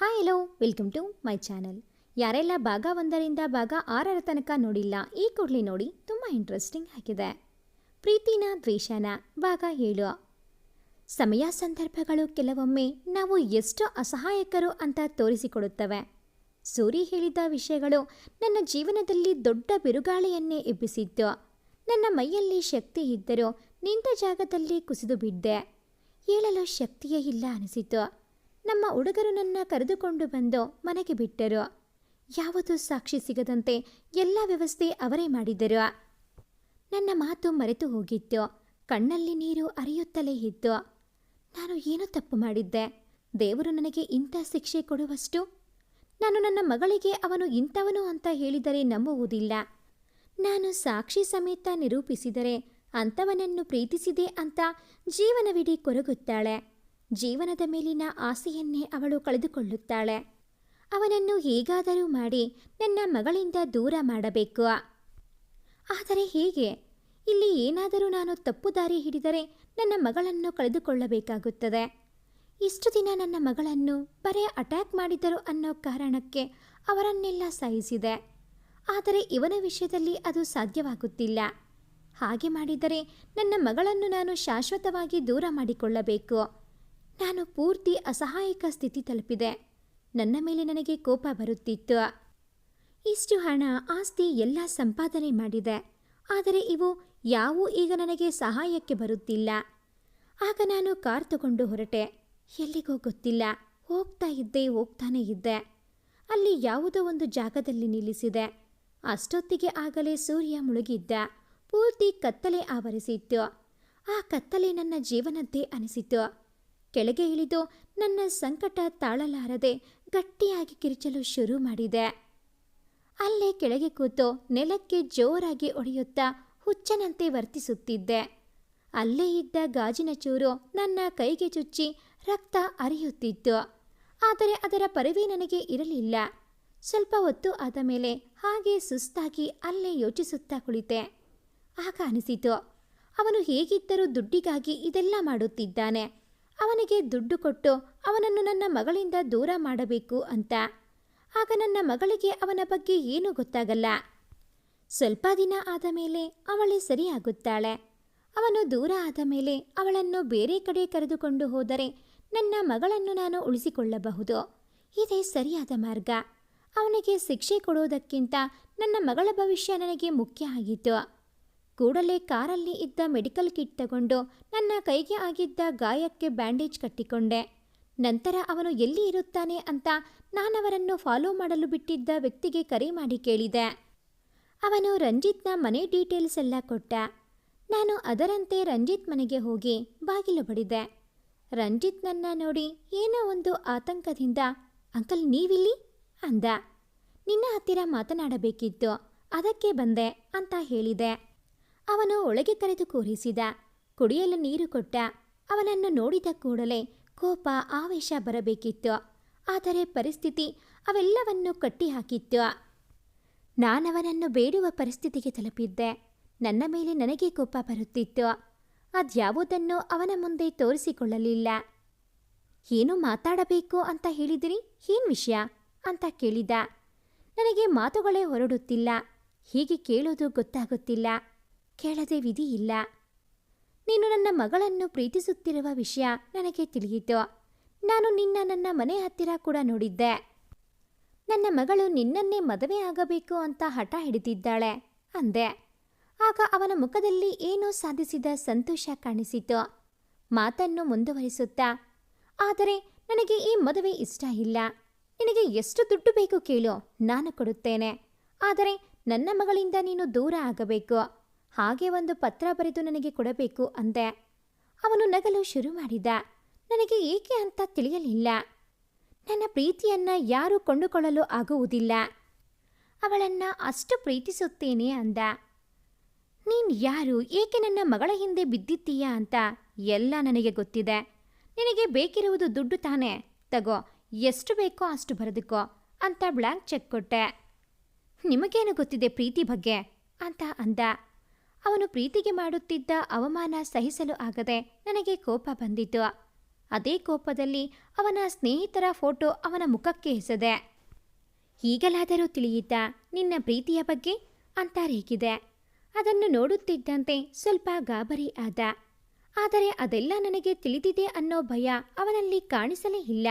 Hi hello, welcome to my channel. ಯಾರೆಲ್ಲ ಭಾಗ ಒಂದರಿಂದ ಭಾಗ ಆರರ ತನಕ ನೋಡಿಲ್ಲ, ಈ ಕೂಡಲಿ ನೋಡಿ ತುಂಬ ಇಂಟ್ರೆಸ್ಟಿಂಗ್ ಆಗಿದೆ. ಪ್ರೀತಿನ ದ್ವೇಷನ ಭಾಗ ಏಳು ಸಮಯ ಸಂದರ್ಭಗಳು ಕೆಲವೊಮ್ಮೆ ನಾವು ಎಷ್ಟು ಅಸಹಾಯಕರು ಅಂತ ತೋರಿಸಿಕೊಡುತ್ತವೆ. ಸೂರಿ ಹೇಳಿದ ವಿಷಯಗಳು ನನ್ನ ಜೀವನದಲ್ಲಿ ದೊಡ್ಡ ಬಿರುಗಾಳಿಯನ್ನೇ ಎಬ್ಬಿಸಿತ್ತು. ನನ್ನ ಮೈಯಲ್ಲಿ ಶಕ್ತಿ ಇದ್ದರೂ ನಿಂತ ಜಾಗದಲ್ಲಿ ಕುಸಿದು ಬಿದ್ದೆ ಹೇಳಲು ಶಕ್ತಿಯೇ ಇಲ್ಲ ಅನಿಸಿತು. ನಮ್ಮ ಹುಡುಗರು ನನ್ನ ಕರೆದುಕೊಂಡು ಬಂದು ಮನೆಗೆ ಬಿಟ್ಟರು. ಯಾವುದೂ ಸಾಕ್ಷಿ ಸಿಗದಂತೆ ಎಲ್ಲ ವ್ಯವಸ್ಥೆ ಅವರೇ ಮಾಡಿದರು. ನನ್ನ ಮಾತು ಮರೆತು ಹೋಗಿತ್ತು. ಕಣ್ಣಲ್ಲಿ ನೀರು ಅರಿಯುತ್ತಲೇ ಇತ್ತು. ನಾನು ಏನು ತಪ್ಪು ಮಾಡಿದ್ದೆ. ದೇವರು ನನಗೆ ಇಂಥ ಶಿಕ್ಷೆ ಕೊಡುವಷ್ಟು? ನಾನು ನನ್ನ ಮಗಳಿಗೆ ಅವನು ಇಂಥವನು ಅಂತ ಹೇಳಿದರೆ ನಂಬುವುದಿಲ್ಲ. ನಾನು ಸಾಕ್ಷಿ ಸಮೇತ ನಿರೂಪಿಸಿದರೆ ಅಂಥವನನ್ನು ಪ್ರೀತಿಸಿದೆ ಅಂತ ಜೀವನವಿಡೀ ಕೊರಗುತ್ತಾಳೆ. ಜೀವನದ ಮೇಲಿನ ಆಸೆಯನ್ನೇ ಅವಳು ಕಳೆದುಕೊಳ್ಳುತ್ತಾಳೆ. ಅವನನ್ನು ಹೇಗಾದರೂ ಮಾಡಿ ನನ್ನ ಮಗಳಿಂದ ದೂರ ಮಾಡಬೇಕು. ಆದರೆ ಹೇಗೆ? ಇಲ್ಲಿ ಏನಾದರೂ ನಾನು ತಪ್ಪು ದಾರಿ ಹಿಡಿದರೆ ನನ್ನ ಮಗಳನ್ನು ಕಳೆದುಕೊಳ್ಳಬೇಕಾಗುತ್ತದೆ. ಇಷ್ಟು ದಿನ ನನ್ನ ಮಗಳನ್ನು ಬರೇ ಅಟ್ಯಾಕ್ ಮಾಡಿದರು ಅನ್ನೋ ಕಾರಣಕ್ಕೆ ಅವರನ್ನೆಲ್ಲ ಸಾಯಿಸಿದೆ ಆದರೆ ಇವನ ವಿಷಯದಲ್ಲಿ ಅದು ಸಾಧ್ಯವಾಗುತ್ತಿಲ್ಲ. ಹಾಗೆ ಮಾಡಿದರೆ ನನ್ನ ಮಗಳನ್ನು ನಾನು ಶಾಶ್ವತವಾಗಿ ದೂರ ಮಾಡಿಕೊಳ್ಳಬೇಕು. ನಾನು ಪೂರ್ತಿ ಅಸಹಾಯಕ ಸ್ಥಿತಿ ತಲುಪಿದೆ. ನನ್ನ ಮೇಲೆ ನನಗೆ ಕೋಪ ಬರುತ್ತಿತ್ತು. ಇಷ್ಟು ಹಣ ಆಸ್ತಿ ಎಲ್ಲ ಸಂಪಾದನೆ ಮಾಡಿದೆ. ಆದರೆ ಇವು ಯಾವೂ ಈಗ ನನಗೆ ಸಹಾಯಕ್ಕೆ ಬರುತ್ತಿಲ್ಲ. ಆಗ ನಾನು ಕಾರ್ ತಗೊಂಡು ಹೊರಟೆ. ಎಲ್ಲಿಗೋ ಗೊತ್ತಿಲ್ಲ. ಹೋಗ್ತಾ ಇದ್ದೆ ಹೋಗ್ತಾನೇ ಇದ್ದೆ. ಅಲ್ಲಿ ಯಾವುದೋ ಒಂದು ಜಾಗದಲ್ಲಿ ನಿಲ್ಲಿಸಿದೆ. ಅಷ್ಟೊತ್ತಿಗೆ ಆಗಲೇ ಸೂರ್ಯ ಮುಳುಗಿದ್ದ. ಪೂರ್ತಿ ಕತ್ತಲೆ ಆವರಿಸಿತ್ತು. ಆ ಕತ್ತಲೆ ನನ್ನ ಜೀವನದ್ದೇ ಅನಿಸಿತು ಕೆಳಗೆ ಇಳಿದು ನನ್ನ ಸಂಕಟ ತಾಳಲಾರದೆ ಗಟ್ಟಿಯಾಗಿ ಕಿರಿಚಲು ಶುರು ಮಾಡಿದೆ. ಅಲ್ಲೇ ಕೆಳಗೆ ಕೂತು ನೆಲಕ್ಕೆ ಜೋರಾಗಿ ಒಡೆಯುತ್ತಾ ಹುಚ್ಚನಂತೆ ವರ್ತಿಸುತ್ತಿದ್ದೆ. ಅಲ್ಲೇ ಇದ್ದ ಗಾಜಿನ ಚೂರು ನನ್ನ ಕೈಗೆ ಚುಚ್ಚಿ ರಕ್ತ ಅರಿಯುತ್ತಿತ್ತು ಆದರೆ ಅದರ ಪರಿವೇ ನನಗೆ ಇರಲಿಲ್ಲ. ಸ್ವಲ್ಪ ಹೊತ್ತು ಆದ ಮೇಲೆ ಹಾಗೆ ಸುಸ್ತಾಗಿ ಅಲ್ಲೇ ಯೋಚಿಸುತ್ತಾ ಕುಳಿತೆ. ಆಗ ಅನಿಸಿತು, ಅವನು ಹೇಗಿದ್ದರೂ ದುಡ್ಡಿಗಾಗಿ ಇದೆಲ್ಲ ಮಾಡುತ್ತಿದ್ದಾನೆ. ಅವನಿಗೆ ದುಡ್ಡು ಕೊಟ್ಟು ಅವನನ್ನು ನನ್ನ ಮಗಳಿಂದ ದೂರ ಮಾಡಬೇಕು ಅಂತ. ಆಗ ನನ್ನ ಮಗಳಿಗೆ ಅವನ ಬಗ್ಗೆ ಏನೂ ಗೊತ್ತಾಗಲ್ಲ. ಸ್ವಲ್ಪ ದಿನ ಆದ ಮೇಲೆ ಅವಳೇ ಸರಿಯಾಗುತ್ತಾಳೆ. ಅವನು ದೂರ ಆದ ಮೇಲೆ ಅವಳನ್ನು ಬೇರೆ ಕಡೆ ಕರೆದುಕೊಂಡು ಹೋದರೆ ನನ್ನ ಮಗಳನ್ನು ನಾನು ಉಳಿಸಿಕೊಳ್ಳಬಹುದು. ಇದೇ ಸರಿಯಾದ ಮಾರ್ಗ. ಅವನಿಗೆ ಶಿಕ್ಷೆ ಕೊಡುವುದಕ್ಕಿಂತ ನನ್ನ ಮಗಳ ಭವಿಷ್ಯ ನನಗೆ ಮುಖ್ಯ ಆಗಿತ್ತು. ಕೂಡಲೇ ಕಾರಲ್ಲಿ ಇದ್ದ ಮೆಡಿಕಲ್ ಕಿಟ್ ತಗೊಂಡು ನನ್ನ ಕೈಗೆ ಆಗಿದ್ದ ಗಾಯಕ್ಕೆ ಬ್ಯಾಂಡೇಜ್ ಕಟ್ಟಿಕೊಂಡೆ. ನಂತರ ಅವನು ಎಲ್ಲಿ ಇರುತ್ತಾನೆ ಅಂತ ನಾನವರನ್ನು ಫಾಲೋ ಮಾಡಲು ಬಿಟ್ಟಿದ್ದ ವ್ಯಕ್ತಿಗೆ ಕರೆ ಮಾಡಿ ಕೇಳಿದೆ. ಅವನು ರಂಜಿತ್ನ ಮನೆ ಡೀಟೇಲ್ಸ್ ಎಲ್ಲ ಕೊಟ್ಟ. ನಾನು ಅದರಂತೆ ರಂಜಿತ್ ಮನೆಗೆ ಹೋಗಿ ಬಾಗಿಲು ಬಡಿದೆ. ರಂಜಿತ್ ನನ್ನ ನೋಡಿ ಏನೋ ಒಂದು ಆತಂಕದಿಂದ, ಅಂಕಲ್ ನೀವಿಲ್ಲಿ? ಅಂದ. ನಿನ್ನ ಹತ್ತಿರ ಮಾತನಾಡಬೇಕಿತ್ತು, ಅದಕ್ಕೆ ಬಂದೆ, ಅಂತ ಹೇಳಿದೆ. ಅವನು ಒಳಗೆ ಕರೆದು ಕೂರಿಸಿದ. ಕುಡಿಯಲು ನೀರು ಕೊಟ್ಟ. ಅವನನ್ನು ನೋಡಿದ ಕೂಡಲೇ ಕೋಪ, ಆವೇಶ ಬರಬೇಕಿತ್ತು. ಆದರೆ ಪರಿಸ್ಥಿತಿ ಅವೆಲ್ಲವನ್ನೂ ಕಟ್ಟಿಹಾಕಿತ್ತು. ನಾನವನನ್ನು ಬೇಡುವ ಪರಿಸ್ಥಿತಿಗೆ ತಲುಪಿದ್ದೆ. ನನ್ನ ಮೇಲೆ ನನಗೆ ಕೋಪ ಬರುತ್ತಿತ್ತು. ಅದ್ಯಾವುದನ್ನು ಅವನ ಮುಂದೆ ತೋರಿಸಿಕೊಳ್ಳಲಿಲ್ಲ. ಏನು ಮಾತಾಡಬೇಕು ಅಂತ ಹೇಳಿದಿರಿ? ಏನ್ ವಿಷಯ? ಅಂತ ಕೇಳಿದ. ನನಗೆ ಮಾತುಗಳೇ ಹೊರಡುತ್ತಿಲ್ಲ. ಹೀಗೆ ಕೇಳೋದು ಗೊತ್ತಾಗುತ್ತಿಲ್ಲ. ಕೇಳದೆ ವಿಧಿ ಇಲ್ಲ. ನೀನು ನನ್ನ ಮಗಳನ್ನು ಪ್ರೀತಿಸುತ್ತಿರುವ ವಿಷಯ ನನಗೆ ತಿಳಿಯಿತು. ನಾನು ನಿನ್ನ ನನ್ನ ಮನೆ ಹತ್ತಿರ ಕೂಡ ನೋಡಿದ್ದೆ. ನನ್ನ ಮಗಳು ನಿನ್ನನ್ನೇ ಮದುವೆ ಆಗಬೇಕು ಅಂತ ಹಠ ಹಿಡಿದಿದ್ದಾಳೆ ಅಂದೆ. ಆಗ ಅವನ ಮುಖದಲ್ಲಿ ಏನೋ ಸಾಧಿಸಿದ ಸಂತೋಷ ಕಾಣಿಸಿತು. ಮಾತನ್ನು ಮುಂದುವರಿಸುತ್ತಾ, ಆದರೆ ನನಗೆ ಈ ಮದುವೆ ಇಷ್ಟ ಇಲ್ಲ. ನಿನಗೆ ಎಷ್ಟು ದುಡ್ಡು ಬೇಕು ಕೇಳು. ನಾನು ಕೊಡುತ್ತೇನೆ. ಆದರೆ ನನ್ನ ಮಗಳಿಂದ ನೀನು ದೂರ ಆಗಬೇಕು. ಹಾಗೆ ಒಂದು ಪತ್ರ ಬರೆದು ನನಗೆ ಕೊಡಬೇಕು ಅಂದೆ. ಅವನು ನಗಲು ಶುರು ಮಾಡಿದ. ನನಗೆ ಏಕೆ ಅಂತ ತಿಳಿಯಲಿಲ್ಲ. ನನ್ನ ಪ್ರೀತಿಯನ್ನ ಯಾರೂ ಕೊಂಡುಕೊಳ್ಳಲು ಆಗುವುದಿಲ್ಲ. ಅವಳನ್ನ ಅಷ್ಟು ಪ್ರೀತಿಸುತ್ತೇನೆ ಅಂದ. ನೀನ್ ಯಾರು, ಏಕೆ ನನ್ನ ಮಗಳ ಹಿಂದೆ ಬಿದ್ದಿದ್ದೀಯಾ ಅಂತ ಎಲ್ಲ ನನಗೆ ಗೊತ್ತಿದೆ. ನಿನಗೆ ಬೇಕಿರುವುದು ದುಡ್ಡು ತಾನೇ. ತಗೋ, ಎಷ್ಟು ಬೇಕೋ ಅಷ್ಟು ಬರೆದುಕೋ ಅಂತ ಬ್ಲಾಂಕ್ ಚೆಕ್ ಕೊಟ್ಟೆ. ನಿಮಗೇನು ಗೊತ್ತಿದೆ ಪ್ರೀತಿ ಬಗ್ಗೆ? ಅಂತ ಅಂದ. ಅವನು ಪ್ರೀತಿಗೆ ಮಾಡುತ್ತಿದ್ದ ಅವಮಾನ ಸಹಿಸಲು ಆಗದೆ ನನಗೆ ಕೋಪ ಬಂದಿತು. ಅದೇ ಕೋಪದಲ್ಲಿ ಅವನ ಸ್ನೇಹಿತರ ಫೋಟೋ ಅವನ ಮುಖಕ್ಕೆ ಎಸೆದೆ. ಈಗಲಾದರೂ ತಿಳಿಯಿತಾ, ನಿನ್ನ ಪ್ರೀತಿಯ ಬಗ್ಗೆ? ಅಂತ ರೇಗಿದೆ. ಅದನ್ನು ನೋಡುತ್ತಿದ್ದಂತೆ ಸ್ವಲ್ಪ ಗಾಬರಿ ಆದ. ಆದರೆ ಅದೆಲ್ಲ ನನಗೆ ತಿಳಿದಿದೆ ಅನ್ನೋ ಭಯ ಅವನಲ್ಲಿ ಕಾಣಿಸಲೇ ಇಲ್ಲ.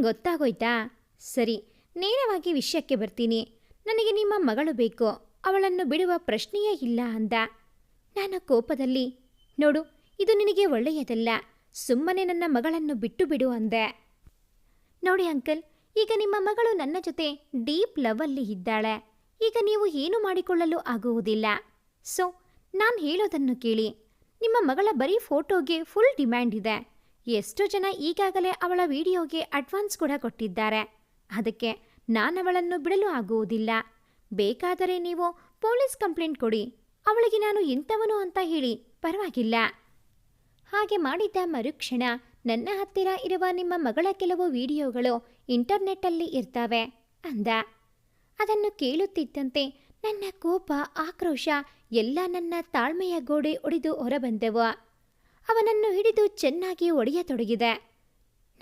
ಗೊತ್ತಾಗೋಯ್ತಾ? ಸರಿ, ನೇರವಾಗಿ ವಿಷಯಕ್ಕೆ ಬರ್ತೀನಿ. ನನಗೆ ನಿಮ್ಮ ಮಗಳು ಬೇಕು. ಅವಳನ್ನು ಬಿಡುವ ಪ್ರಶ್ನೆಯೇ ಇಲ್ಲ ಅಂದ. ನಾನು ಕೋಪದಲ್ಲಿ, ನೋಡು, ಇದು ನಿನಗೆ ಒಳ್ಳೆಯದಲ್ಲ, ಸುಮ್ಮನೆ ನನ್ನ ಮಗಳನ್ನು ಬಿಟ್ಟು ಬಿಡು ಅಂದೆ. ನೋಡಿ ಅಂಕಲ್, ಈಗ ನಿಮ್ಮ ಮಗಳು ನನ್ನ ಜೊತೆ ಡೀಪ್ ಲವಲ್ಲಿ ಇದ್ದಾಳೆ, ಈಗ ನೀವು ಏನು ಮಾಡಿಕೊಳ್ಳಲು ಆಗುವುದಿಲ್ಲ. ಸೊ, ನಾನು ಹೇಳೋದನ್ನು ಕೇಳಿ, ನಿಮ್ಮ ಮಗಳ ಬರೀ ಫೋಟೋಗೆ ಫುಲ್ ಡಿಮ್ಯಾಂಡ್ ಇದೆ, ಎಷ್ಟೋ ಜನ ಈಗಾಗಲೇ ಅವಳ ವಿಡಿಯೋಗೆ ಅಡ್ವಾನ್ಸ್ ಕೂಡ ಕೊಟ್ಟಿದ್ದಾರೆ, ಅದಕ್ಕೆ ನಾನು ಅವಳನ್ನು ಬಿಡಲು ಆಗುವುದಿಲ್ಲ. ಬೇಕಾದರೆ ನೀವು ಪೊಲೀಸ್ ಕಂಪ್ಲೇಂಟ್ ಕೊಡಿ. ಅವಳಿಗೆ ನಾನು ಎಂಥವನು ಅಂತ ಹೇಳಿ. ಪರವಾಗಿಲ್ಲ. ಹಾಗೆ ಮಾಡಿದ್ದ ಮರುಕ್ಷಣ ನನ್ನ ಹತ್ತಿರ ಇರುವ ನಿಮ್ಮ ಮಗಳ ಕೆಲವು ವಿಡಿಯೋಗಳು ಇಂಟರ್ನೆಟ್ಟಲ್ಲಿ ಇರ್ತವೆ ಅಂದ. ಅದನ್ನು ಕೇಳುತ್ತಿದ್ದಂತೆ ನನ್ನ ಕೋಪ, ಆಕ್ರೋಶ ಎಲ್ಲ ನನ್ನ ತಾಳ್ಮೆಯ ಗೋಡೆ ಒಡೆದು ಹೊರಬಂದೆವು. ಅವನನ್ನು ಹಿಡಿದು ಚೆನ್ನಾಗಿ ಒಡೆಯತೊಡಗಿದೆ.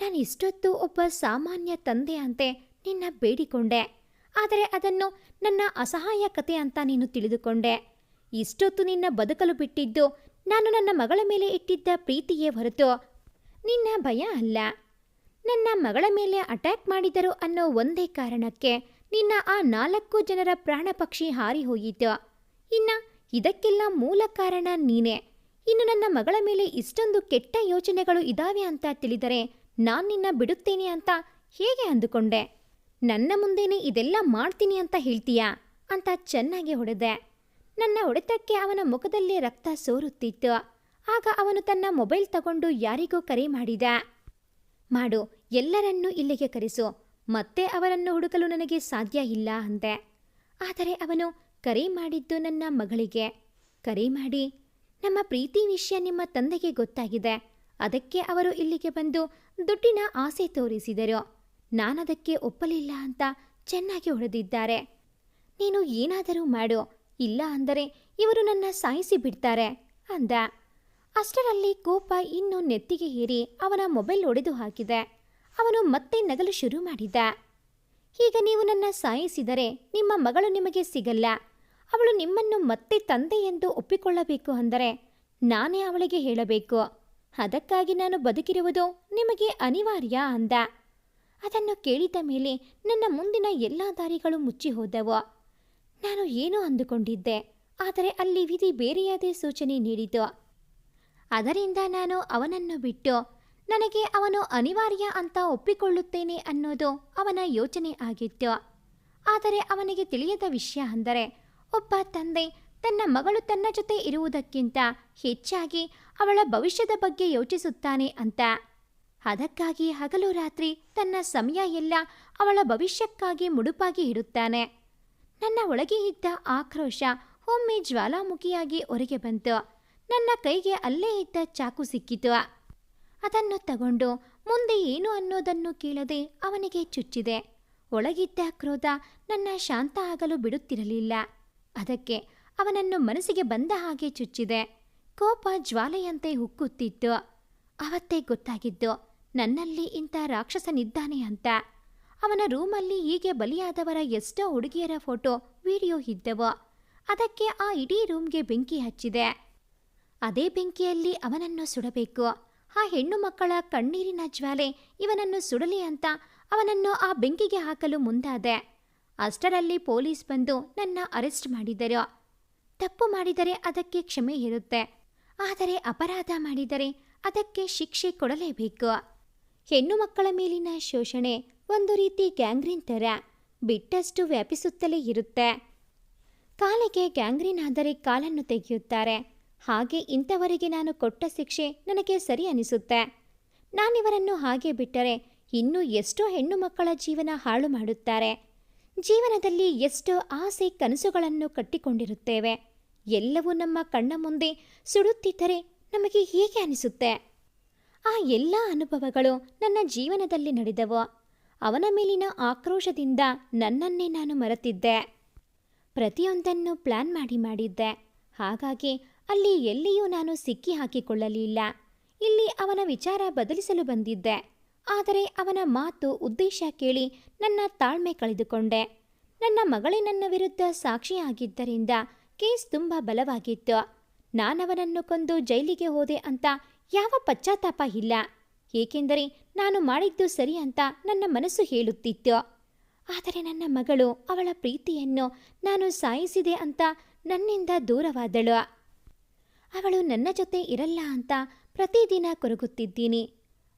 ನಾನು ಇಷ್ಟೊತ್ತು ಒಬ್ಬ ಸಾಮಾನ್ಯ ತಂದೆ ಅಂತೆ ನಿನ್ನ ಬೇಡಿಕೊಂಡೆ. ಆದರೆ ಅದನ್ನು ನನ್ನ ಅಸಹಾಯ ಕತೆ ಅಂತ ನೀನು ತಿಳಿದುಕೊಂಡೆ. ಇಷ್ಟೊತ್ತು ನಿನ್ನ ಬದುಕಲು ಬಿಟ್ಟಿದ್ದು ನಾನು ನನ್ನ ಮಗಳ ಮೇಲೆ ಇಟ್ಟಿದ್ದ ಪ್ರೀತಿಯೇ ಹೊರತು ನಿನ್ನ ಭಯ ಅಲ್ಲ. ನನ್ನ ಮಗಳ ಮೇಲೆ ಅಟ್ಯಾಕ್ ಮಾಡಿದರು ಅನ್ನೋ ಒಂದೇ ಕಾರಣಕ್ಕೆ ನಿನ್ನ ಆ ನಾಲ್ಕು ಜನರ ಪ್ರಾಣ ಪಕ್ಷಿ ಹಾರಿ ಹೋಯಿತು. ಇನ್ನ ಇದಕ್ಕೆಲ್ಲ ಮೂಲ ಕಾರಣ ನೀನೇ. ಇನ್ನು ನನ್ನ ಮಗಳ ಮೇಲೆ ಇಷ್ಟೊಂದು ಕೆಟ್ಟ ಯೋಚನೆಗಳು ಇದಾವೆ ಅಂತ ತಿಳಿದರೆ ನಾನು ನಿನ್ನ ಬಿಡುತ್ತೇನೆ ಅಂತ ಹೇಗೆ ಅಂದುಕೊಂಡೆ? ನನ್ನ ಮುಂದೆನೇ ಇದೆಲ್ಲ ಮಾಡ್ತೀನಿ ಅಂತ ಹೇಳ್ತೀಯಾ? ಅಂತ ಚೆನ್ನಾಗಿ ಹೊಡೆದೆ. ನನ್ನ ಹೊಡೆತಕ್ಕೆ ಅವನ ಮುಖದಲ್ಲಿ ರಕ್ತ ಸೋರುತ್ತಿತ್ತು. ಆಗ ಅವನು ತನ್ನ ಮೊಬೈಲ್ ತಗೊಂಡು ಯಾರಿಗೂ ಕರೆ ಮಾಡಿದ. ಮಾಡು, ಎಲ್ಲರನ್ನೂ ಇಲ್ಲಿಗೆ ಕರೆಸು. ಮತ್ತೆ ಅವರನ್ನು ಹುಡುಕಲು ನನಗೆ ಸಾಧ್ಯ ಇಲ್ಲ ಅಂದೆ. ಆದರೆ ಅವನು ಕರೆ ಮಾಡಿದ್ದು ನನ್ನ ಮಗಳಿಗೆ. ಕರೆ ಮಾಡಿ, ನಮ್ಮ ಪ್ರೀತಿ ವಿಷಯ ನಿಮ್ಮ ತಂದೆಗೆ ಗೊತ್ತಾಗಿದೆ. ಅದಕ್ಕೆ ಅವರು ಇಲ್ಲಿಗೆ ಬಂದು ದುಡ್ಡಿನ ಆಸೆ ತೋರಿಸಿದರು. ನಾನದಕ್ಕೆ ಒಪ್ಪಲಿಲ್ಲ ಅಂತ ಚೆನ್ನಾಗಿ ಹೊಡೆದಿದ್ದಾರೆ. ನೀನು ಏನಾದರೂ ಮಾಡು, ಇಲ್ಲ ಅಂದರೆ ಇವರು ನನ್ನ ಸಾಯಿಸಿ ಬಿಡ್ತಾರೆ, ಅಂದ. ಅಷ್ಟರಲ್ಲಿ ಕೋಪ ಇನ್ನೂ ನೆತ್ತಿಗೆ ಏರಿ ಅವನ ಮೊಬೈಲ್ ಒಡೆದು ಹಾಕಿದೆ. ಅವನು ಮತ್ತೆ ನಗಲು ಶುರು ಮಾಡಿದ. ಈಗ ನೀವು ನನ್ನ ಸಾಯಿಸಿದರೆ ನಿಮ್ಮ ಮಗಳು ನಿಮಗೆ ಸಿಗಲ್ಲ. ಅವಳು ನಿಮ್ಮನ್ನು ಮತ್ತೆ ತಂದೆ ಎಂದು ಒಪ್ಪಿಕೊಳ್ಳಬೇಕು ಅಂದರೆ ನಾನೇ ಅವಳಿಗೆ ಹೇಳಬೇಕು. ಅದಕ್ಕಾಗಿ ನಾನು ಬದುಕಿರುವುದು ನಿಮಗೆ ಅನಿವಾರ್ಯ, ಅಂದ. ಅದನ್ನು ಕೇಳಿದ ಮೇಲೆ ನನ್ನ ಮುಂದಿನ ಎಲ್ಲ ದಾರಿಗಳು ಮುಚ್ಚಿ ಹೋದವು. ನಾನು ಏನೋ ಅಂದುಕೊಂಡಿದ್ದೆ, ಆದರೆ ಅಲ್ಲಿ ವಿಧಿ ಬೇರೆಯದೇ ಸೂಚನೆ ನೀಡಿತು. ಅದರಿಂದ ನಾನು ಅವನನ್ನು ಬಿಟ್ಟು, ನನಗೆ ಅವನು ಅನಿವಾರ್ಯ ಅಂತ ಒಪ್ಪಿಕೊಳ್ಳುತ್ತೇನೆ ಅನ್ನೋದು ಅವನ ಯೋಚನೆ ಆಗಿತ್ತು. ಆದರೆ ಅವನಿಗೆ ತಿಳಿಯದ ವಿಷಯ ಅಂದರೆ, ಒಬ್ಬ ತಂದೆ ತನ್ನ ಮಗಳು ತನ್ನ ಜೊತೆ ಇರುವುದಕ್ಕಿಂತ ಹೆಚ್ಚಾಗಿ ಅವಳ ಭವಿಷ್ಯದ ಬಗ್ಗೆ ಯೋಚಿಸುತ್ತಾನೆ ಅಂತ. ಅದಕ್ಕಾಗಿ ಹಗಲು ರಾತ್ರಿ ತನ್ನ ಸಮಯ ಎಲ್ಲ ಅವಳ ಭವಿಷ್ಯಕ್ಕಾಗಿ ಮುಡುಪಾಗಿ ಇಡುತ್ತಾನೆ. ನನ್ನ ಒಳಗೆ ಇದ್ದ ಆಕ್ರೋಶ ಒಮ್ಮೆ ಜ್ವಾಲಾಮುಖಿಯಾಗಿ ಹೊರಗೆ ಬಂತು. ನನ್ನ ಕೈಗೆ ಅಲ್ಲೇ ಇದ್ದ ಚಾಕು ಸಿಕ್ಕಿತು. ಅದನ್ನು ತಗೊಂಡು ಮುಂದೆ ಏನು ಅನ್ನೋದನ್ನು ಕೇಳದೆ ಅವನಿಗೆ ಚುಚ್ಚಿದೆ. ಒಳಗಿದ್ದ ಕ್ರೋಧ ನನ್ನ ಶಾಂತ ಆಗಲು ಬಿಡುತ್ತಿರಲಿಲ್ಲ. ಅದಕ್ಕೆ ಅವನನ್ನು ಮನಸ್ಸಿಗೆ ಬಂದ ಹಾಗೆ ಚುಚ್ಚಿದೆ. ಕೋಪ ಜ್ವಾಲೆಯಂತೆ ಹುಕ್ಕುತ್ತಿತ್ತು. ಅವತ್ತೇ ಗೊತ್ತಾಗಿದ್ದು ನನ್ನಲ್ಲಿ ಇಂಥ ರಾಕ್ಷಸನಿದ್ದಾನೆ ಅಂತ. ಅವನ ರೂಮಲ್ಲಿ ಹೀಗೆ ಬಲಿಯಾದವರ ಎಷ್ಟೋ ಹುಡುಗಿಯರ ಫೋಟೋ, ವಿಡಿಯೋ ಇದ್ದವು. ಅದಕ್ಕೆ ಆ ಇಡೀ ರೂಮ್ಗೆ ಬೆಂಕಿ ಹಚ್ಚಿದೆ. ಅದೇ ಬೆಂಕಿಯಲ್ಲಿ ಅವನನ್ನು ಸುಡಬೇಕು. ಆ ಹೆಣ್ಣು ಮಕ್ಕಳ ಕಣ್ಣೀರಿನ ಜ್ವಾಲೆ ಇವನನ್ನು ಸುಡಲಿ ಅಂತ ಅವನನ್ನು ಆ ಬೆಂಕಿಗೆ ಹಾಕಲು ಮುಂದಾದೆ. ಅಷ್ಟರಲ್ಲಿ ಪೊಲೀಸ್ ಬಂದು ನನ್ನ ಅರೆಸ್ಟ್ ಮಾಡಿದರು. ತಪ್ಪು ಮಾಡಿದರೆ ಅದಕ್ಕೆ ಕ್ಷಮೆ ಇರುತ್ತೆ. ಆದರೆ ಅಪರಾಧ ಮಾಡಿದರೆ ಅದಕ್ಕೆ ಶಿಕ್ಷೆ ಕೊಡಲೇಬೇಕು. ಹೆಣ್ಣು ಮಕ್ಕಳ ಮೇಲಿನ ಶೋಷಣೆ ಒಂದು ರೀತಿ ಗ್ಯಾಂಗ್ರೀನ್ ಥರ ಬಿಟ್ಟಷ್ಟು ವ್ಯಾಪಿಸುತ್ತಲೇ ಇರುತ್ತೆ. ಕಾಲಿಗೆ ಗ್ಯಾಂಗ್ರೀನ್ ಆದರೆ ಕಾಲನ್ನು ತೆಗೆಯುತ್ತಾರೆ. ಹಾಗೆ ಇಂಥವರಿಗೆ ನಾನು ಕೊಟ್ಟ ಶಿಕ್ಷೆ ನನಗೆ ಸರಿ ಅನಿಸುತ್ತೆ. ನಾನಿವರನ್ನು ಹಾಗೆ ಬಿಟ್ಟರೆ ಇನ್ನೂ ಎಷ್ಟೋ ಹೆಣ್ಣು ಮಕ್ಕಳ ಜೀವನ ಹಾಳು ಮಾಡುತ್ತಾರೆ. ಜೀವನದಲ್ಲಿ ಎಷ್ಟೋ ಆಸೆ ಕನಸುಗಳನ್ನು ಕಟ್ಟಿಕೊಂಡಿರುತ್ತೇವೆ. ಎಲ್ಲವೂ ನಮ್ಮ ಕಣ್ಣ ಮುಂದೆ ಸುಡುತ್ತಿದ್ದರೆ ನಮಗೆ ಹೇಗೆ ಅನಿಸುತ್ತೆ? ಆ ಎಲ್ಲ ಅನುಭವಗಳು ನನ್ನ ಜೀವನದಲ್ಲಿ ನಡೆದವು. ಅವನ ಮೇಲಿನ ಆಕ್ರೋಶದಿಂದ ನನ್ನನ್ನೇ ನಾನು ಮರೆತಿದ್ದೆ. ಪ್ರತಿಯೊಂದನ್ನು ಪ್ಲಾನ್ ಮಾಡಿ ಮಾಡಿದ್ದೆ. ಹಾಗಾಗಿ ಅಲ್ಲಿ ಎಲ್ಲಿಯೂ ನಾನು ಸಿಕ್ಕಿ ಹಾಕಿಕೊಳ್ಳಲಿಲ್ಲ. ಇಲ್ಲಿ ಅವನ ವಿಚಾರ ಬದಲಿಸಲು ಬಂದಿದ್ದೆ. ಆದರೆ ಅವನ ಮಾತು, ಉದ್ದೇಶ ಕೇಳಿ ನನ್ನ ತಾಳ್ಮೆ ಕಳೆದುಕೊಂಡೆ. ನನ್ನ ಮಗಳೇ ನನ್ನ ವಿರುದ್ಧ ಸಾಕ್ಷಿಯಾಗಿದ್ದರಿಂದ ಕೇಸ್ ತುಂಬ ಬಲವಾಗಿತ್ತು. ನಾನವನನ್ನು ಕೊಂದು ಜೈಲಿಗೆ ಹೋದೆ ಅಂತ ಯಾವ ಪಶ್ಚಾತ್ತಾಪ ಇಲ್ಲ. ಏಕೆಂದರೆ ನಾನು ಮಾಡಿದ್ದು ಸರಿ ಅಂತ ನನ್ನ ಮನಸ್ಸು ಹೇಳುತ್ತಿತ್ತು. ಆದರೆ ನನ್ನ ಮಗಳು ಅವಳ ಪ್ರೀತಿಯನ್ನು ನಾನು ಸಾಯಿಸಿದೆ ಅಂತ ನನ್ನಿಂದ ದೂರವಾದಳು. ಅವಳು ನನ್ನ ಜೊತೆ ಇರಲ್ಲ ಅಂತ ಪ್ರತಿದಿನ ಕೊರಗುತ್ತಿದ್ದೀನಿ.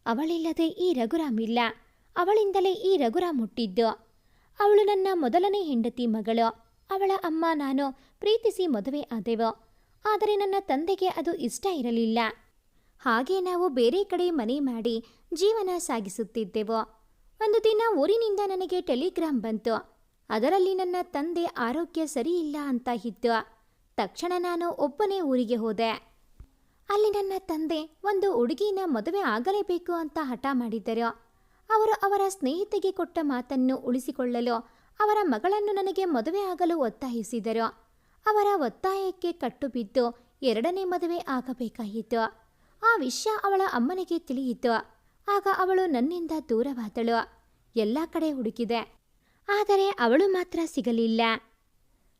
ಅವಳಿಲ್ಲದೆ ಈ ರಘುರಾಮ್ ಇಲ್ಲ. ಅವಳಿಂದಲೇ ಈ ರಘುರಾಮ್ ಹುಟ್ಟಿದ್ದು. ಅವಳು ನನ್ನ ಮೊದಲನೇ ಹೆಂಡತಿ ಮಗಳು. ಅವಳ ಅಮ್ಮ ನಾನು ಪ್ರೀತಿಸಿ ಮದುವೆ ಆದೆವು. ಆದರೆ ನನ್ನ ತಂದೆಗೆ ಅದು ಇಷ್ಟ ಇರಲಿಲ್ಲ. ಹಾಗೆ ನಾವು ಬೇರೆ ಕಡೆ ಮನೆ ಮಾಡಿ ಜೀವನ ಸಾಗಿಸುತ್ತಿದ್ದೆವು. ಒಂದು ದಿನ ಊರಿನಿಂದ ನನಗೆ ಟೆಲಿಗ್ರಾಮ್ ಬಂತು. ಅದರಲ್ಲಿ ನನ್ನ ತಂದೆ ಆರೋಗ್ಯ ಸರಿಯಿಲ್ಲ ಅಂತ ಇತ್ತು ತಕ್ಷಣ ನಾನು ಒಬ್ಬನೇ ಊರಿಗೆ ಹೋದೆ. ಅಲ್ಲಿ ನನ್ನ ತಂದೆ ಒಂದು ಹುಡುಗಿನ ಮದುವೆ ಆಗಲೇಬೇಕು ಅಂತ ಹಠ ಮಾಡಿದ್ದರು. ಅವರು ಅವರ ಸ್ನೇಹಿತೆಗೆ ಕೊಟ್ಟ ಮಾತನ್ನು ಉಳಿಸಿಕೊಳ್ಳಲು ಅವರ ಮಗಳನ್ನು ನನಗೆ ಮದುವೆ ಆಗಲು ಒತ್ತಾಯಿಸಿದರು. ಅವರ ಒತ್ತಾಯಕ್ಕೆ ಕಟ್ಟುಬಿದ್ದು ಎರಡನೇ ಮದುವೆ ಆಗಬೇಕಾಯಿತು. ಆ ವಿಷಯ ಅವಳ ಅಮ್ಮನಿಗೆ ತಿಳಿಯಿತು. ಆಗ ಅವಳು ನನ್ನಿಂದ ದೂರವಾದಳು. ಎಲ್ಲ ಕಡೆ ಹುಡುಕಿದೆ. ಆದರೆ ಅವಳು ಮಾತ್ರ ಸಿಗಲಿಲ್ಲ.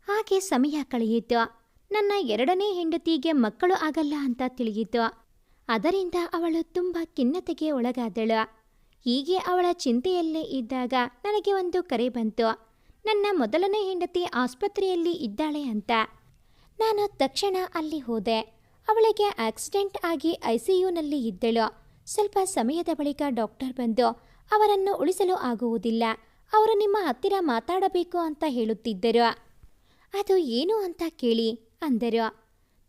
ಹಾಗೆ ಸಮಯ ಕಳೆಯಿತು. ನನ್ನ ಎರಡನೇ ಹೆಂಡತಿಗೆ ಮಕ್ಕಳು ಆಗಲ್ಲ ಅಂತ ತಿಳಿಯಿತು. ಅದರಿಂದ ಅವಳು ತುಂಬ ಖಿನ್ನತೆಗೆ ಒಳಗಾದಳು. ಹೀಗೆ ಅವಳ ಚಿಂತೆಯಲ್ಲೇ ಇದ್ದಾಗ ನನಗೆ ಒಂದು ಕರೆ ಬಂತು. ನನ್ನ ಮೊದಲನೇ ಹೆಂಡತಿ ಆಸ್ಪತ್ರೆಯಲ್ಲಿ ಇದ್ದಾಳೆ ಅಂತ. ನಾನು ತಕ್ಷಣ ಅಲ್ಲಿ ಹೋದೆ. ಅವಳಿಗೆ ಆಕ್ಸಿಡೆಂಟ್ ಆಗಿ ಐಸಿಯುನಲ್ಲಿ ಇದ್ದಳು. ಸ್ವಲ್ಪ ಸಮಯದ ಬಳಿಕ ಡಾಕ್ಟರ್ ಬಂದು, ಅವರನ್ನು ಉಳಿಸಲು ಆಗುವುದಿಲ್ಲ, ಅವರು ನಿಮ್ಮ ಹತ್ತಿರ ಮಾತಾಡಬೇಕು ಅಂತ ಹೇಳುತ್ತಿದ್ದರು. ಅದು ಏನು ಅಂತ ಕೇಳಿ ಅಂದರು.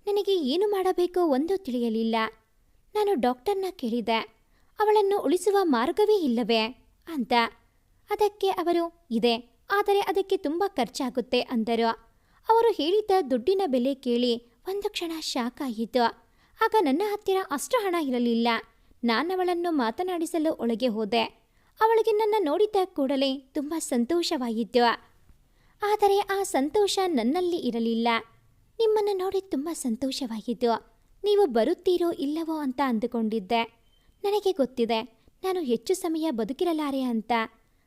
ನನಗೆ ಏನು ಮಾಡಬೇಕು ಒಂದು ತಿಳಿಯಲಿಲ್ಲ. ನಾನು ಡಾಕ್ಟರ್ನ ಕೇಳಿದೆ, ಅವಳನ್ನು ಉಳಿಸುವ ಮಾರ್ಗವೇ ಇಲ್ಲವೇ ಅಂತ. ಅದಕ್ಕೆ ಅವರು, ಇದೆ, ಆದರೆ ಅದಕ್ಕೆ ತುಂಬ ಖರ್ಚಾಗುತ್ತೆ ಅಂದರು. ಅವರು ಹೇಳಿದ್ದ ದುಡ್ಡಿನ ಬೆಲೆ ಕೇಳಿ ಒಂದು ಕ್ಷಣ ಶಾಕ್ ಆಯಿತು ಆಗ ನನ್ನ ಹತ್ತಿರ ಅಷ್ಟು ಹಣ ಇರಲಿಲ್ಲ. ನಾನವಳನ್ನು ಮಾತನಾಡಿಸಲು ಒಳಗೆ ಹೋದೆ. ಅವಳಿಗೆ ನನ್ನ ನೋಡಿದ ಕೂಡಲೇ ತುಂಬ ಸಂತೋಷವಾಯಿತು ಆದರೆ ಆ ಸಂತೋಷ ನನ್ನಲ್ಲಿ ಇರಲಿಲ್ಲ. ನಿಮ್ಮನ್ನು ನೋಡಿ ತುಂಬ ಸಂತೋಷವಾಯಿತು ನೀವು ಬರುತ್ತೀರೋ ಇಲ್ಲವೋ ಅಂತ ಅಂದುಕೊಂಡಿದ್ದೆ. ನನಗೆ ಗೊತ್ತಿದೆ, ನಾನು ಹೆಚ್ಚು ಸಮಯ ಬದುಕಿರಲಾರೆ ಅಂತ.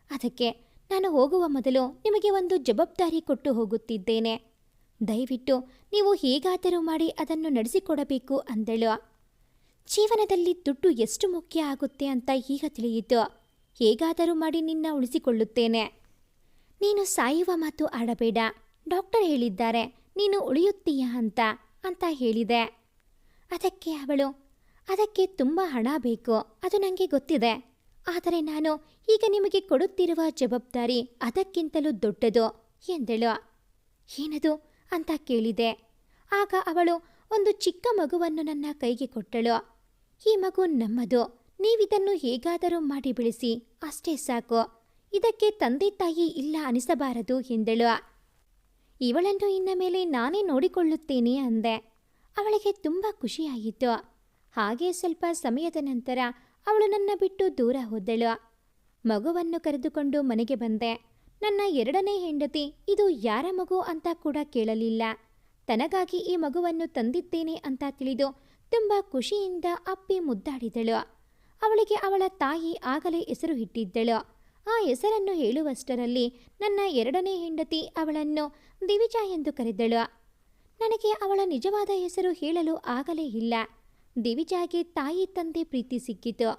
ಅದಕ್ಕೆ ನಾನು ಹೋಗುವ ಮೊದಲು ನಿಮಗೆ ಒಂದು ಜವಾಬ್ದಾರಿ ಕೊಟ್ಟು ಹೋಗುತ್ತಿದ್ದೇನೆ. ದಯವಿಟ್ಟು ನೀವು ಹೇಗಾದರೂ ಮಾಡಿ ಅದನ್ನು ನಡೆಸಿಕೊಡಬೇಕು ಅಂದಳು. ಜೀವನದಲ್ಲಿ ದುಡ್ಡು ಎಷ್ಟು ಮುಖ್ಯ ಆಗುತ್ತೆ ಅಂತ ಈಗ ತಿಳಿಯಿತು. ಹೇಗಾದರೂ ಮಾಡಿ ನಿನ್ನ ಉಳಿಸಿಕೊಳ್ಳುತ್ತೇನೆ. ನೀನು ಸಾಯುವ ಮಾತು ಆಡಬೇಡ. ಡಾಕ್ಟರ್ ಹೇಳಿದ್ದಾರೆ, ನೀನು ಉಳಿಯುತ್ತೀಯ ಅಂತ ಅಂತ ಹೇಳಿದೆ. ಅದಕ್ಕೆ ಅವಳು, ಅದಕ್ಕೆ ತುಂಬ ಹಣ ಬೇಕು, ಅದು ನನಗೆ ಗೊತ್ತಿದೆ. ಆದರೆ ನಾನು ಈಗ ನಿಮಗೆ ಕೊಡುತ್ತಿರುವ ಜವಾಬ್ದಾರಿ ಅದಕ್ಕಿಂತಲೂ ದೊಡ್ಡದು, ಎಂದಳು. ಏನದು? ಅಂತ ಕೇಳಿದೆ. ಆಗ ಅವಳು ಒಂದು ಚಿಕ್ಕ ಮಗುವನ್ನು ನನ್ನ ಕೈಗೆ ಕೊಟ್ಟಳು. ಈ ಮಗು ನಮ್ಮದು. ನೀವಿದನ್ನು ಹೇಗಾದರೂ ಮಾಡಿ ಬೆಳೆಸಿ, ಅಷ್ಟೇ ಸಾಕು. ಇದಕ್ಕೆ ತಂದೆ ತಾಯಿ ಇಲ್ಲ ಅನಿಸಬಾರದು ಎಂದಳು. ಇವಳನ್ನು ಇನ್ನ ಮೇಲೆ ನಾನೇ ನೋಡಿಕೊಳ್ಳುತ್ತೇನೆ ಅಂದೆ. ಅವಳಿಗೆ ತುಂಬ ಖುಷಿಯಾಯಿತು. ಹಾಗೆ ಸ್ವಲ್ಪ ಸಮಯದ ನಂತರ ಅವಳು ನನ್ನ ಬಿಟ್ಟು ದೂರ ಹೋದಳು. ಮಗುವನ್ನು ಕರೆದುಕೊಂಡು ಮನೆಗೆ ಬಂದೆ. ನನ್ನ ಎರಡನೇ ಹೆಂಡತಿ, ಇದು ಯಾರ ಮಗು ಅಂತ ಕೂಡ ಕೇಳಲಿಲ್ಲ. ತನಗಾಗಿ ಈ ಮಗುವನ್ನು ತಂದಿದ್ದೇನೆ ಅಂತ ತಿಳಿದು ತುಂಬ ಖುಷಿಯಿಂದ ಅಪ್ಪಿ ಮುದ್ದಾಡಿದಳು. ಅವಳಿಗೆ ಅವಳ ತಾಯಿ ಆಗಲೇ ಹೆಸರು ಇಟ್ಟಿದ್ದಳು. ಆ ಹೆಸರನ್ನು ಹೇಳುವಷ್ಟರಲ್ಲಿ ನನ್ನ ಎರಡನೇ ಹೆಂಡತಿ ಅವಳನ್ನು ದಿವಿಜ ಎಂದು ಕರೆದಳು. ನನಗೆ ಅವಳ ನಿಜವಾದ ಹೆಸರು ಹೇಳಲು ಆಗಲೇ ಇಲ್ಲ. ದಿವಿಜಾಗೆ ತಾಯಿ ತಂದೆ ಪ್ರೀತಿ ಸಿಕ್ಕಿತು.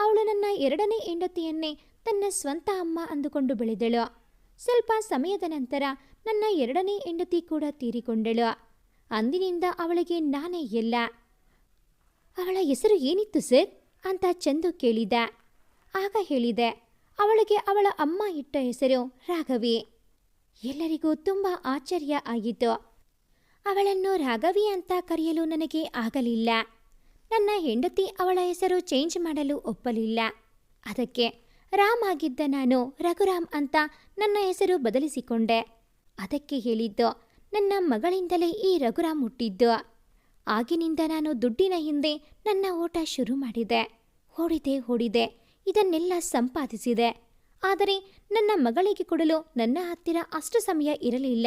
ಅವಳು ನನ್ನ ಎರಡನೇ ಹೆಂಡತಿಯನ್ನೇ ತನ್ನ ಸ್ವಂತ ಅಮ್ಮ ಅಂದುಕೊಂಡು ಬೆಳೆದಳು. ಸ್ವಲ್ಪ ಸಮಯದ ನಂತರ ನನ್ನ ಎರಡನೇ ಹೆಂಡತಿ ಕೂಡ ತೀರಿಕೊಂಡಳು. ಅಂದಿನಿಂದ ಅವಳಿಗೆ ನಾನೇ ಎಲ್ಲ. ಅವಳ ಹೆಸರು ಏನಿತ್ತು ಸರ್? ಅಂತ ಚಂದು ಕೇಳಿದ. ಆಗ ಹೇಳಿದೆ, ಅವಳಿಗೆ ಅವಳ ಅಮ್ಮ ಇಟ್ಟ ಹೆಸರು ರಾಘವಿ. ಎಲ್ಲರಿಗೂ ತುಂಬ ಆಶ್ಚರ್ಯ ಆಗಿತ್ತು. ಅವಳನ್ನು ರಾಘವಿ ಅಂತ ಕರೆಯಲು ನನಗೆ ಆಗಲಿಲ್ಲ. ನನ್ನ ಹೆಂಡತಿ ಅವಳ ಹೆಸರು ಚೇಂಜ್ ಮಾಡಲು ಒಪ್ಪಲಿಲ್ಲ. ಅದಕ್ಕೆ ರಾಮ್ ಆಗಿದ್ದ ನಾನು ರಘುರಾಮ್ ಅಂತ ನನ್ನ ಹೆಸರು ಬದಲಿಸಿಕೊಂಡೆ. ಅದಕ್ಕೆ ಹೇಳಿದ್ದು ನನ್ನ ಮಗಳಿಂದಲೇ ಈ ರಘುರಾಮ್ ಹುಟ್ಟಿದ್ದು. ಆಗಿನಿಂದ ನಾನು ದುಡ್ಡಿನ ಹಿಂದೆ ನನ್ನ ಓಟ ಶುರು ಮಾಡಿದೆ. ಓಡಿದೆ ಓಡಿದೆ ಇದನ್ನೆಲ್ಲ ಸಂಪಾದಿಸಿದೆ. ಆದರೆ ನನ್ನ ಮಗಳಿಗೆ ಕೊಡಲು ನನ್ನ ಹತ್ತಿರ ಅಷ್ಟು ಸಮಯ ಇರಲಿಲ್ಲ.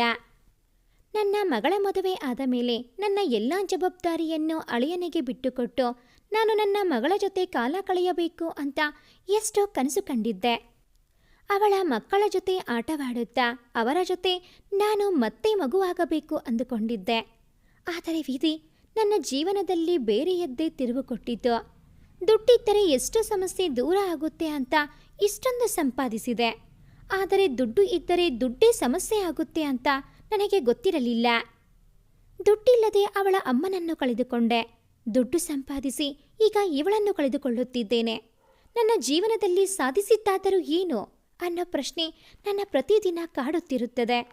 ನನ್ನ ಮಗಳ ಮದುವೆ ಆದ ಮೇಲೆ ನನ್ನ ಎಲ್ಲ ಜವಾಬ್ದಾರಿಯನ್ನು ಅಳಿಯನಿಗೆ ಬಿಟ್ಟುಕೊಟ್ಟು ನಾನು ನನ್ನ ಮಗಳ ಜೊತೆ ಕಾಲ ಕಳೆಯಬೇಕು ಅಂತ ಎಷ್ಟೋ ಕನಸು ಕಂಡಿದ್ದೆ. ಅವಳ ಮಕ್ಕಳ ಜೊತೆ ಆಟವಾಡುತ್ತಾ ಅವರ ಜೊತೆ ನಾನು ಮತ್ತೆ ಮಗುವಾಗಬೇಕು ಅಂದುಕೊಂಡಿದ್ದೆ. ಆದರೆ ವಿಧಿ, ನನ್ನ ಜೀವನದಲ್ಲಿ ಬೇರೆಯದ್ದೇ ತಿರುವು ಕೊಟ್ಟಿತು. ದುಡ್ಡಿದ್ದರೆ ಎಷ್ಟು ಸಮಸ್ಯೆ ದೂರ ಆಗುತ್ತೆ ಅಂತ ಇಷ್ಟೊಂದು ಸಂಪಾದಿಸಿದೆ. ಆದರೆ ದುಡ್ಡು ಇದ್ದರೆ ದುಡ್ಡೇ ಸಮಸ್ಯೆ ಆಗುತ್ತೆ ಅಂತ ನನಗೆ ಗೊತ್ತಿರಲಿಲ್ಲ. ದುಡ್ಡಿಲ್ಲದೆ ಅವಳ ಅಮ್ಮನನ್ನು ಕಳೆದುಕೊಂಡೆ. ದುಡ್ಡು ಸಂಪಾದಿಸಿ ಈಗ ಇವಳನ್ನು ಕಳೆದುಕೊಳ್ಳುತ್ತಿದ್ದೇನೆ. ನನ್ನ ಜೀವನದಲ್ಲಿ ಸಾಧಿಸಿದ್ದಾದರೂ ಏನು? ಅನ್ನೋ ಪ್ರಶ್ನೆ ನನ್ನ ಪ್ರತಿದಿನ ಕಾಡುತ್ತಿರುತ್ತದೆ.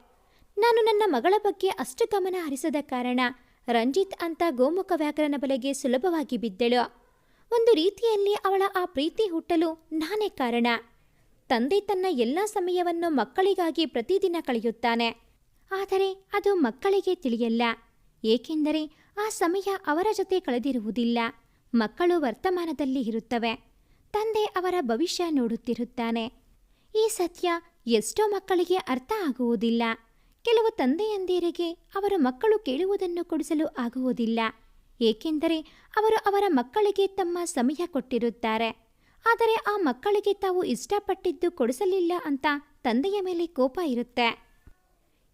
ನಾನು ನನ್ನ ಮಗಳ ಬಗ್ಗೆ ಅಷ್ಟು ಗಮನ ಹರಿಸದ ಕಾರಣ ರಂಜಿತ್ ಅಂತ ಗೋಮುಖ ವ್ಯಾಕರಣ ಬಲೆಗೆ ಸುಲಭವಾಗಿ ಬಿದ್ದಳು. ಒಂದು ರೀತಿಯಲ್ಲಿ ಅವಳ ಆ ಪ್ರೀತಿ ಹುಟ್ಟಲು ನಾನೇ ಕಾರಣ. ತಂದೆ ತನ್ನ ಎಲ್ಲ ಸಮಯವನ್ನು ಮಕ್ಕಳಿಗಾಗಿ ಪ್ರತಿದಿನ ಕಳೆಯುತ್ತಾನೆ. ಆದರೆ ಅದು ಮಕ್ಕಳಿಗೆ ತಿಳಿಯಲ್ಲ. ಏಕೆಂದರೆ ಆ ಸಮಯ ಅವರ ಜೊತೆ ಕಳೆದಿರುವುದಿಲ್ಲ. ಮಕ್ಕಳು ವರ್ತಮಾನದಲ್ಲಿ ಇರುತ್ತವೆ. ತಂದೆ ಅವರ ಭವಿಷ್ಯ ನೋಡುತ್ತಿರುತ್ತಾನೆ. ಈ ಸತ್ಯ ಎಷ್ಟೋ ಮಕ್ಕಳಿಗೆ ಅರ್ಥ ಆಗುವುದಿಲ್ಲ. ಕೆಲವು ತಂದೆಯಂದಿರಿಗೆ ಅವರ ಮಕ್ಕಳು ಕೇಳುವುದನ್ನು ಕೊಡಿಸಲು ಆಗುವುದಿಲ್ಲ. ಏಕೆಂದರೆ ಅವರು ಅವರ ಮಕ್ಕಳಿಗೆ ತಮ್ಮ ಸಮಯ ಕೊಟ್ಟಿರುತ್ತಾರೆ. ಆದರೆ ಆ ಮಕ್ಕಳಿಗೆ ತಾವು ಇಷ್ಟಪಟ್ಟಿದ್ದು ಕೊಡಿಸಲಿಲ್ಲ ಅಂತ ತಂದೆಯ ಮೇಲೆ ಕೋಪ ಇರುತ್ತೆ.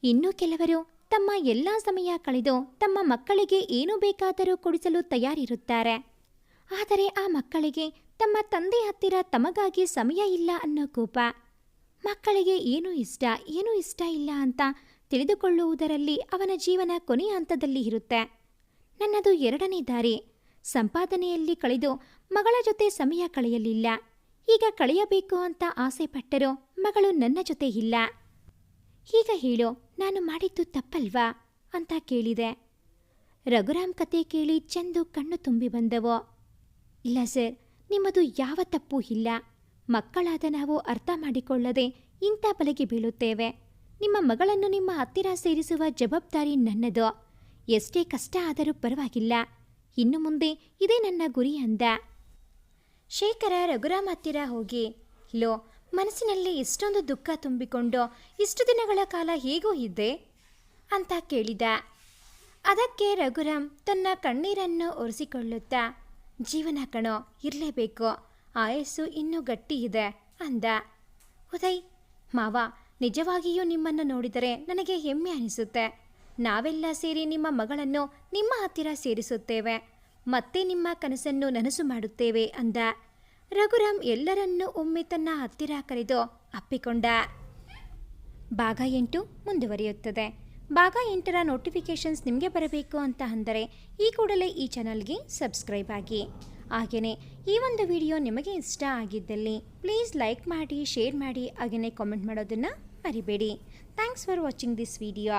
ಇನ್ನು ಕೆಲವರು ತಮ್ಮ ಎಲ್ಲ ಸಮಯ ಕಳೆದು ತಮ್ಮ ಮಕ್ಕಳಿಗೆ ಏನು ಬೇಕಾದರೂ ಕೊಡಿಸಲು ತಯಾರಿರುತ್ತಾರೆ. ಆದರೆ ಆ ಮಕ್ಕಳಿಗೆ ತಮ್ಮ ತಂದೆ ಹತ್ತಿರ ತಮಗಾಗಿ ಸಮಯ ಇಲ್ಲ ಅನ್ನೋ ಕೋಪ. ಮಕ್ಕಳಿಗೆ ಏನು ಇಷ್ಟ ಏನು ಇಷ್ಟ ಇಲ್ಲ ಅಂತ ತಿಳಿದುಕೊಳ್ಳುವುದರಲ್ಲಿ ಅವನ ಜೀವನ ಕೊನೆಯ ಹಂತದಲ್ಲಿ ಇರುತ್ತೆ. ನನ್ನದು ಎರಡನೇ ದಾರಿ. ಸಂಪಾದನೆಯಲ್ಲಿ ಕಳೆದು ಮಗಳ ಜೊತೆ ಸಮಯ ಕಳೆಯಲಿಲ್ಲ. ಈಗ ಕಳೆಯಬೇಕು ಅಂತ ಆಸೆ ಪಟ್ಟರೂ ಮಗಳು ನನ್ನ ಜೊತೆ ಇಲ್ಲ. ಈಗ ಹೇಳು, ನಾನು ಮಾಡಿದ್ದು ತಪ್ಪಲ್ವಾ? ಅಂತ ಕೇಳಿದೆ. ರಘುರಾಮ್ ಕತೆ ಕೇಳಿ ಚಂದು ಕಣ್ಣು ತುಂಬಿ ಬಂದವು? ಇಲ್ಲ ಸರ್, ನಿಮ್ಮದು ಯಾವ ತಪ್ಪೂ ಇಲ್ಲ. ಮಕ್ಕಳಾದ ನಾವು ಅರ್ಥ ಮಾಡಿಕೊಳ್ಳದೆ ಇಂಥ ಬಲೆಗೆ ಬೀಳುತ್ತೇವೆ. ನಿಮ್ಮ ಮಗಳನ್ನು ನಿಮ್ಮ ಹತ್ತಿರ ಸೇರಿಸುವ ಜವಾಬ್ದಾರಿ ನನ್ನದು. ಎಷ್ಟೇ ಕಷ್ಟ ಆದರೂ ಪರವಾಗಿಲ್ಲ. ಇನ್ನು ಮುಂದೆ ಇದೇ ನನ್ನ ಗುರಿ ಅಂದ. ಶೇಖರ ರಘುರಾಮ್ ಹತ್ತಿರ ಹೋಗಿ ಲೋ ಮನಸ್ಸಿನಲ್ಲಿ ಇಷ್ಟೊಂದು ದುಃಖ ತುಂಬಿಕೊಂಡು ಇಷ್ಟು ದಿನಗಳ ಕಾಲ ಹೇಗೋ ಇದ್ದೆ ಅಂತ ಕೇಳಿದ. ಅದಕ್ಕೆ ರಘುರಾಮ್ ತನ್ನ ಕಣ್ಣೀರನ್ನು ಒರೆಸಿಕೊಳ್ಳುತ್ತಾ, ಜೀವನ ಕಣೋ, ಇರಲೇಬೇಕು. ಆಯಸ್ಸು ಇನ್ನೂ ಗಟ್ಟಿ ಇದೆ, ಅಂದ. ಉದಯ್, ಮಾವ, ನಿಜವಾಗಿಯೂ ನಿಮ್ಮನ್ನು ನೋಡಿದರೆ ನನಗೆ ಹೆಮ್ಮೆ ಅನಿಸುತ್ತೆ. ನಾವೆಲ್ಲ ಸೇರಿ ನಿಮ್ಮ ಮಗಳನ್ನು ನಿಮ್ಮ ಹತ್ತಿರ ಸೇರಿಸುತ್ತೇವೆ. ಮತ್ತೆ ನಿಮ್ಮ ಕನಸನ್ನು ನನಸು ಮಾಡುತ್ತೇವೆ, ಅಂದ. ರಘುರಾಮ್ ಎಲ್ಲರನ್ನೂ ಒಮ್ಮೆ ತನ್ನ ಹತ್ತಿರ ಕರೆದು ಅಪ್ಪಿಕೊಂಡ. ಭಾಗ ಎಂಟು ಮುಂದುವರಿಯುತ್ತದೆ. ಭಾಗ ಎಂಟರ ನೋಟಿಫಿಕೇಷನ್ಸ್ ನಿಮಗೆ ಬರಬೇಕು ಅಂತ ಅಂದರೆ ಈ ಕೂಡಲೇ ಈ ಚಾನಲ್ಗೆ ಸಬ್ಸ್ಕ್ರೈಬ್ ಆಗಿ. ಹಾಗೆಯೇ ಈ ಒಂದು ವಿಡಿಯೋ ನಿಮಗೆ ಇಷ್ಟ ಆಗಿದ್ದಲ್ಲಿ ಪ್ಲೀಸ್ ಲೈಕ್ ಮಾಡಿ ಶೇರ್ ಮಾಡಿ, ಹಾಗೆಯೇ ಕಾಮೆಂಟ್ ಮಾಡೋದನ್ನು ಮರಿಬೇಡಿ. Thanks for watching this video